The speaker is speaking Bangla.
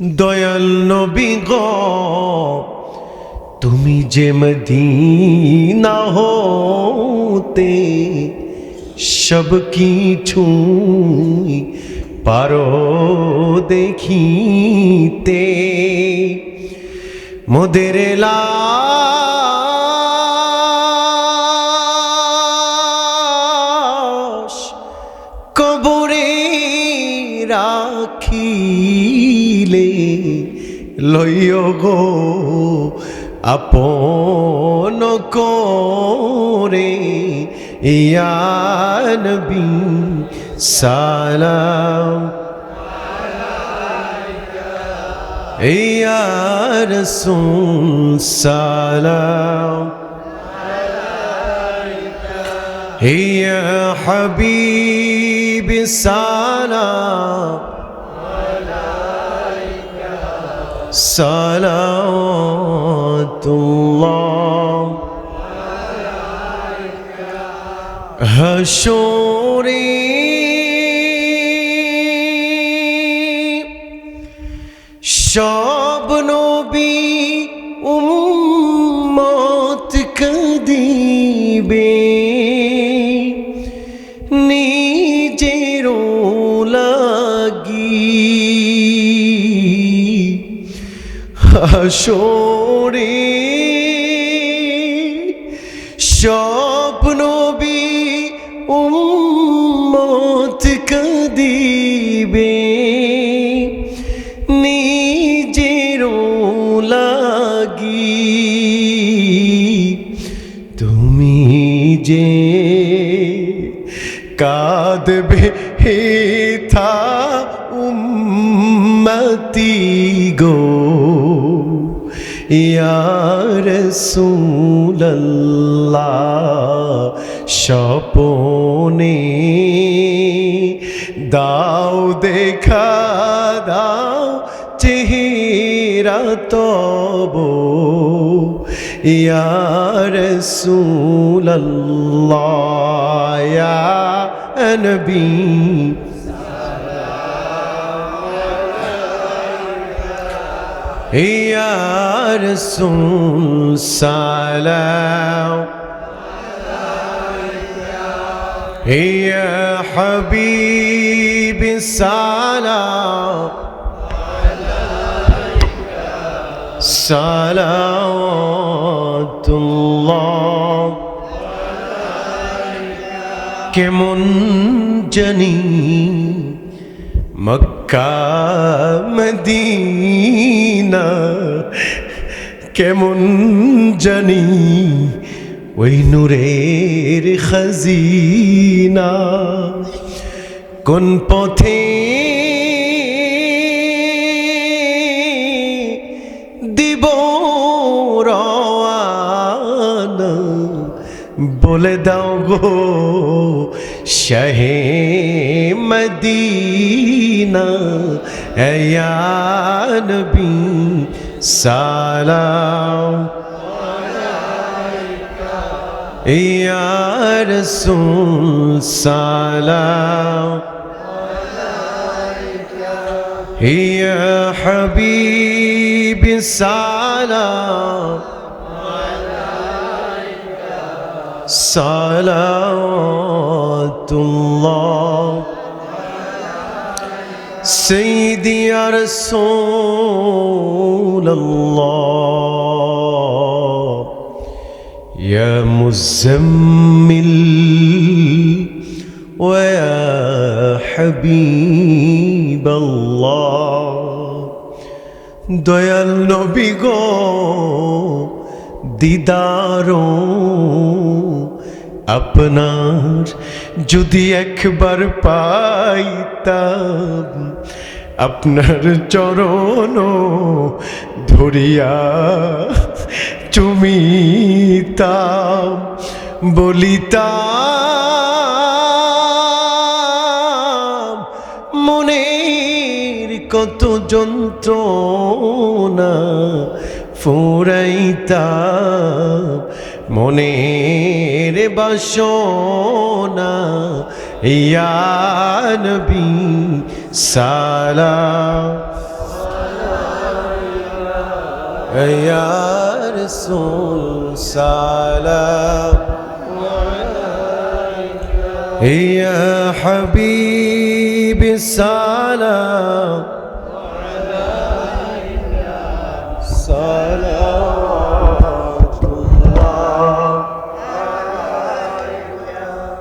দয়াল নবী গ তুমি যে মদিনা হতে সব কিছু পারো দেখিতে। মোদের লাশ দিলে লইও গো আপন করে। ইয়ানবি সালাম। ইয়ার সুন সালাম। ইয়া হাবিব সালাম। صلوات الله هشوري. شاب نبي. হাসরে সব নবী উম্মত কদিবে নিজের লাগি। তুমি যে কাঁদবে হেথা উম্মতি গো। ইয়ার স্বপনে দাও দেখা দাও চেহারা তব। ইয়ার সুল্লাহ ইয়া নবী। يا رسول سلام. يا حبيبي سلام. صلاة الله. كمنجني مكة মদিনা কেমন জানি ওই নূরের খাজিনা। কোন পথে বলে দাও গো শাহে মদিনা ইয়া নবী সালাম ইয়া রাসূল সালাম ইয়া হাবিবি সালাম صلوات الله سيدي يا رسول الله يا مزمل ويا حبيب الله দয়াল নবী গো দিদারো আপনার যদি একবার পাইতাম আপনার চরণ ধরিয়া চুমিতাম বলিতাম মনের কত যন্ত্রণা ফুরাইতাম মনের বাসনা ইয়ানবি সালা ইয়ার সুল সালা ইয়া হাবিব সালা